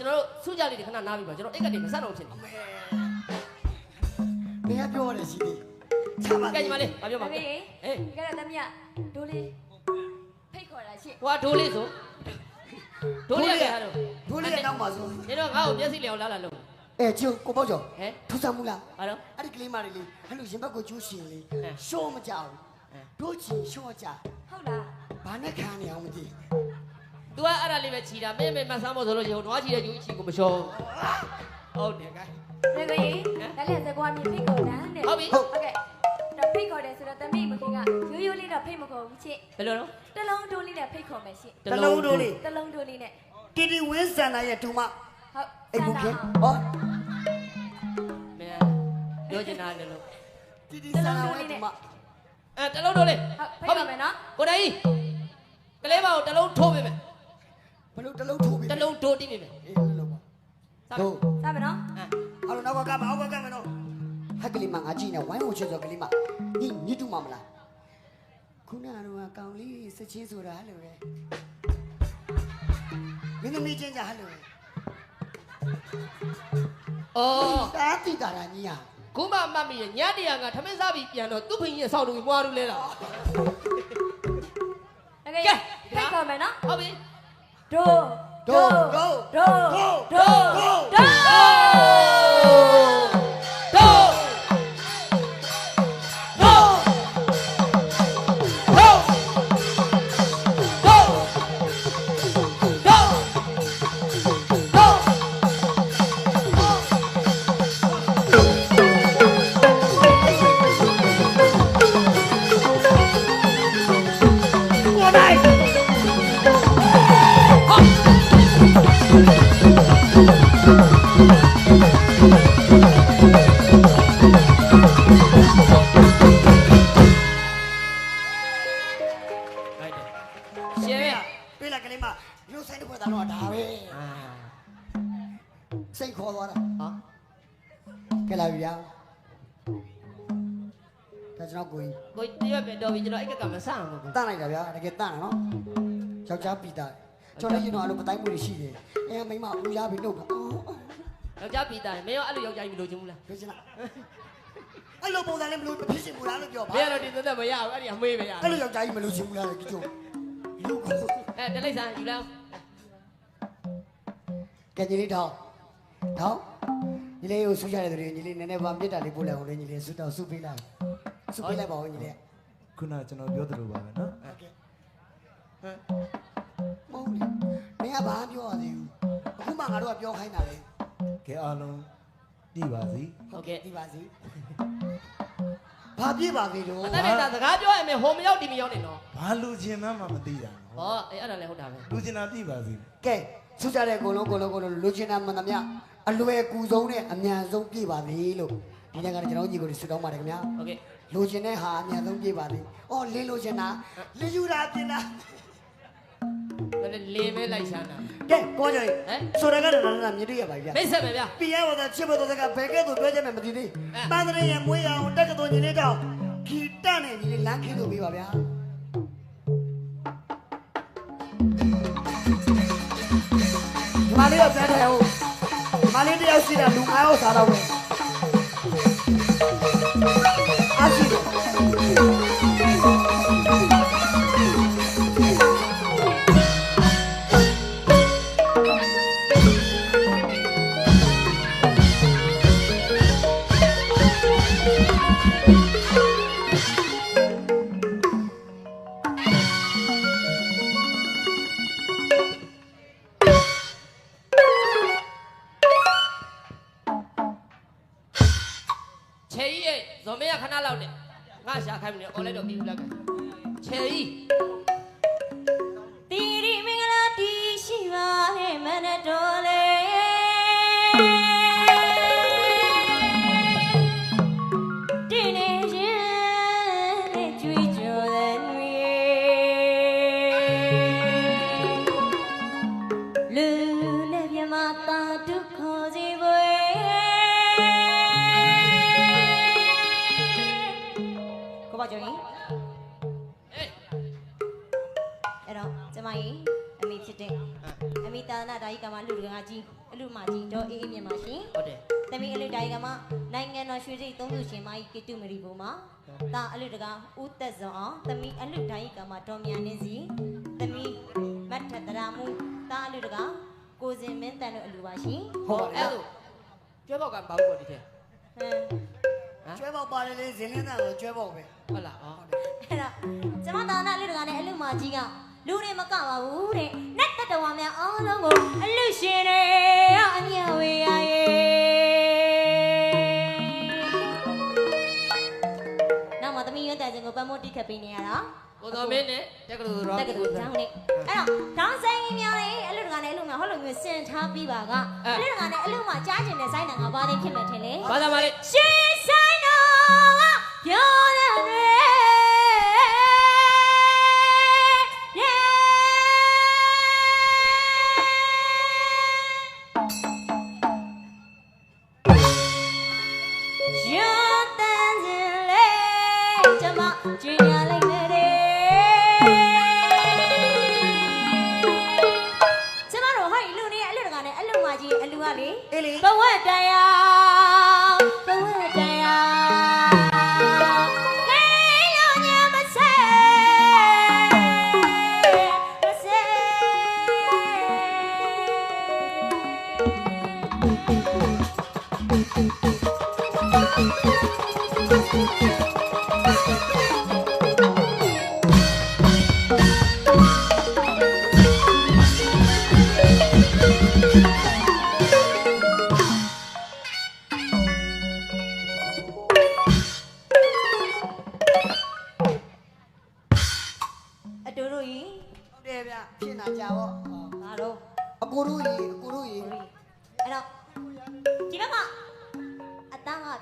ကျွန်တော်တို့စုကြလေးတွေခဏနားပြီးပါကျွန်တော်အိတ်ကတည်းမဆက်တော့ဖြစ်နေဘယ်ကပြောရတယ်ရှိသေးချပါကဲညီမလေးဘာပြောမမှာမေအေးဒီကရသမီးဒိုးလေးဖိတ်ခေါ်တာရှင့်ဟွာဒိုးလေးဆိုဒိုးလေးကဟာတော့ဒိုးလေးရဲ့နောက်မှာဆိုနေတော့ငါ့ကိုမျက်စိလျောင်လာလာလို့အဲကျိုးကိုပေါ့ကျော်ဟဲ့ထူဆမ်းမူလားဘာတော့အဲ့ဒီကလေးမလေးလေးအဲ့လိုရင်ဘက်ကိုကျိုးရှင်လေးဟမ်ရှော့မကြဘူးဟမ်တို့ချီရှော့ကြဟုတ်လားဘာနဲ့ခံနေအောင်မသိ तू ကအဲ့ဒါလေးပဲခြီတာမင်းမင်းမဆမ်းမို့ဆိုလို့ရှိရင်ဟိုနွားခြီတဲ့ယူချီကိုမလျှော်ဟုတ်တယ်ကဲရေကိုကြီးဒါလည်းသကွာမြင်ဖိတ်ခေါ်တာတဲ့ဟုတ်ပြီဟုတ်ကဲ့တော့ဖိတ်ခေါ်တယ်ဆိုတော့သမီးမခင်ကရိုးရိုးလေးတော့ဖိတ်မခေါ်ဘူးချစ်ဘယ်လိုတော့တလုံးဒိုးလေးနဲ့ဖိတ်ခေါ်မယ်ရှင့်တလုံးတို့လေးတလုံးဒိုးလေးနဲ့တီတီဝင်းစန္ဒာရဲ့ဒူမဟုတ်အိမ်ဘူးခင်ဟဟောမင်းပြောချင်တာလေလို့တီတီစန္ဒာရဲ့ဒူမအဲတလုံးတော့လေဟုတ်ဖိတ်ခေါ်မယ်နော်ကိုတိုင်ကလေးပါကိုတလုံးထိုးပေးမယ် ဘလို့တလုံးထိုးပြီတလုံးထိုးတိပေးမယ်အေးလို့လို့ပါစမ်းတို့စမယ်နော်အဲအဲ့လိုနောက်ကကမအောက်ကကမနော်ဟက်ကလေးမငါကြည့်နေဝိုင်းဝချေဆိုကလေးမညီညီတူမမလားခုနကတော့ကောင်လေးစချင်းဆိုတာဟဲ့လို့ပဲမင်းသမီးချင်းကြဟဲ့လို့ပဲအော်တာတိတာရာညီဟာခုမှမှတ်မိရညတရကထမင်းစားပြီးပြန်တော့သူ့ဖိင်ရဲ့ဆောက်လို့မွားလို့လဲလားတကယ်ဖိတ်ခေါ်မယ်နော်ဟုတ်ပြီဒိုးဒိုဒို ဒိုးဒိုဒိုးဒိုဒိုး ရှယ်ရပြေးလာကလေးမမျိုးဆိုင်တစ်ခွက်သားတော့ဒါပဲအာစိတ်ခေါ်သွားတာဟာကဲလာပြီဗျာဒါကျွန်တော်ကိုကြီးကိုတရွက်ပဲတော်ပြီကျွန်တော်အိတ်ကကမဆန့်ဘူးကိုတန့်လိုက်တာဗျာတကယ်တန့်တာနော်ယောက်ျားပီတာကျွန်တော်လည်းကျွန်တော်အဲ့လိုပတိုင်းမှုတွေရှိတယ်အဲမိမဦးရပြီနှုတ်တာအော် ယောက်ျားပြီးသားတယ်မင်းရောအဲ့လိုယောက်ျားကြီးမလို့ချင်ဘူးလားပြောချင်လားအဲ့လိုပုံစံလေးမလို့ဖြစ်ရှင်ဘူးလားလို့ပြောပါမင်းကတော့ဒီသက်သက်မရဘူးအဲ့ဒီအမေးပဲရအဲ့လိုယောက်ျားကြီးမလို့ချင်ဘူးလားလို့ကြည့်လူကိုအဲတလိမ့်ဆန်ယူလိုက်ကဲညီလေးတောင်းတောင်းညီလေးကိုဆူကြတဲ့သူတွေညီလေးနည်းနည်းပါမြစ်တာလေးပို့လိုက်အောင်လေညီလေးဆူတောင်းဆူပေးလိုက်ဆူပေးလိုက်ပါဦးညီလေးခုနကျွန်တော်ပြောသလိုပါပဲနော်ဟုတ်ကဲ့ဟမ်မဟုတ်လေမင်းကဘာပြောရသေးဘူး အခုမှငါတို့ကပြောခိုင်းတာလေကဲအားလုံးတည်ပါစီဟုတ်ကဲ့ဒီပါစီဘာပြည့်ပါသေးတော့အသက်နဲ့စကားပြောရင်မဟိုမရောက်ဒီမရောက်နေတော့ဘာလူချင်မှမမသိတာနော်ဟောအေးအဲ့ဒါလည်းဟုတ်တာပဲလူချင်တာတည်ပါစီကဲဆူကြတဲ့အကုန်လုံးအကုန်လုံးအကုန်လုံးလူချင်းတာမှန်သမျှအလွယ်ကူဆုံးနဲ့အမြန်ဆုံးပြည့်ပါသေးလို့ဒီနေ့ကတော့ကျွန်တော်ညီကိုဆူတောင်းပါတယ်ခင်ဗျာဟုတ်ကဲ့လူချင်းတဲ့ဟာအမြန်ဆုံးပြည့်ပါသေး။အော်လင်းလို့ချင်းတာလင်းယူတာပြင်တာဒါ လည်းလေမဲလိုက်ရှာတာကဲကိုကြော်ကြီးဟမ်ဆိုရကလည်းနာမြင်ရပါဗျာမိတ်ဆက်ပဲဗျာ။ပြရဲဝတဲ့ချစ်ဖို့တဲ့ကဘယ်ကဲ့သို့ပြောချက်မှမသိသေးအဲ။ပန်းတဲ့ရဲ့မွေးရအောင်တက်ကတော်ညီလေးတော့ခီတန့်နေညီလေးလမ်းခင်းလို့ပြီးပါဗျာ။ဒီမလေးကပြန်တယ်ဟုတ်ဒီမလေးတယောက်ရှိတာလူ9ယောက်စားတော့ ချေကြီးရဲ့ဇော်မင်းကခဏလောက်နဲ့ငါရှာခိုင်းမနေအော်လိုက်တော့ပြီးဘူးလားကချေကြီး လူမကြီးတော့အေးအေးမြင်ပါရှင်ဟုတ်တယ်သမီးအလူဒါကြီးကမနိုင်ငံတော်ရွှေစိတ်သုံးစုရှင်မကြီးကီတုမရီပုံမှာတာအလူတကာဦးသက်စောအောင်သမီးအလူဒါကြီးကမတော်မြန်နေစီသမီးမတ်ထတရာမူတာအလူတကာကိုစင်မင်းတန်တို့အလူပါရှင်ဟုတ်ပါအဲ့လားလိုကျွဲပေါက်ကဘာလို့ဒီထဲဟမ်ကျွဲပေါက်ပါတယ်လေဇင်းလင်းသားကိုကျွဲပေါက်ပဲဟုတ်လားအော်အဲ့တော့ကျမတာနာအလူတကာနဲ့အလူမကြီးက လူတွေမကပါဘူးတဲ့နတ်တတဝါများအားလုံးကိုအလူရှင်တွေအမြဝေရရဲ့နောက်မှသမီးရွတ်တဲ့စင်ကိုပတ်မို့တိခတ်ပေးနေရတာကိုတော်မင်းနဲ့တက်ကလူတော်တက်ကတူတောင်းနေအဲ့တော့တောင်းဆိုင်ကြီးများလေအလူတကာနဲ့အလူမှာဟောလိုမျိုးစင်ထားပြီးပါကအလူတကာနဲ့အလူမှာကြားကျင်တဲ့ဆိုင်တန်ကဘာတွေဖြစ်မယ်ထင်လဲဘာသာမလေးရှင်းဆိုင်တော်ကပြော ကျမကြွညာလိုက်နေတယ်ကျမတို့ဟဲ့လူနေအလူတကာနဲ့အလူမကြီးအလူကလေအေးလေဘဝတရားဘဝတရား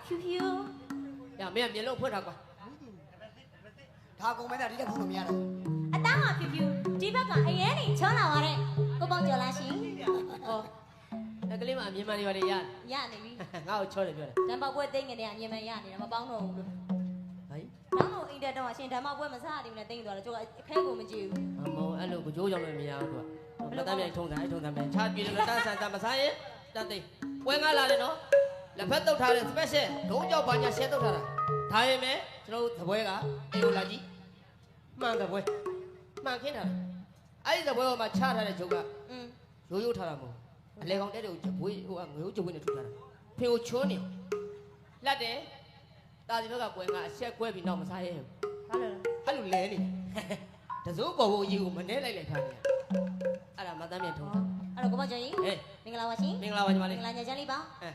ဖြူဖြူညမင်းကမျက်လုံးဖွင့်ထားကွာဒါကုန်မဲ့တာဒီတက်ဖို့လို့မရတော့အတန်းကဖြူဖြူဒီဘက်ကအရင်နေချောလာပါတဲ့ကိုပေါက်ကျော်လာရှင်ဟောအဲ့ကလေးမအမြင်မှန်နေပါလေရရနေပြီငါ့ကိုချောတယ်ပြောတယ်ဓမ္မပွဲသိမ့်ငနေအမြင်မှန်ရနေတာမပေါင်းတော့ဘူးလို့ဟိုင်းနောက်တော့အိမ်တက်တော့ရှင်ဓမ္မပွဲမစားတယ်နဲ့သိမ့်သွားတယ်ကျိုးအခဲကိုမကြည့်ဘူးအမောအဲ့လိုကိုကြိုးကြောင်လို့မရဘူးသူကမတမ်းမြိုင်ထုံးတယ်အဲ့ထုံးတယ်ပဲချာပြေတယ်လို့တန်းဆန်တန်းမဆိုင်ရင်တန်းသိပွဲငါလာတယ်နော် လက်ဖက်တုတ်ထားတဲ့ special ဒုံးကြောက်ပါညာရှဲတုတ်ထားတာဒါရင်မဲ့ကျွန်တော်တို့သပွဲကအေကိုလာကြည့်မှန်သပွဲမှန်ခင်းတာအဲ့ဒီသပွဲပေါ်မှာချထားတဲ့ဂျုတ်ကอืมရိုးရိုးထားတာမဟုတ်အလေကောင်တဲ့တဲ့ကိုဘွေးဟိုကငွေဦးကျပွေးနဲ့ထုတ်ထားတာဖေကိုချွန်းနေလက်တယ်တာဒီဘက်ကပွဲကအဆက်ကွဲပြီးနောက်မစားရဲဘူးဘာလို့လဲအဲ့လိုလဲနေတစိုးပေါ်ဖို့အရေးကိုမနှဲလိုက်လိုက်ထားနေရအဲ့ဒါမတမ်းမြန်ထုံးတာအဲ့တော့ကိုပေါက်ကျော်ကြီးဟေးမင်္ဂလာပါရှင်မင်္ဂလာပါညီမမင်လေး္ဂလာညချမ်းလေးပါအဲ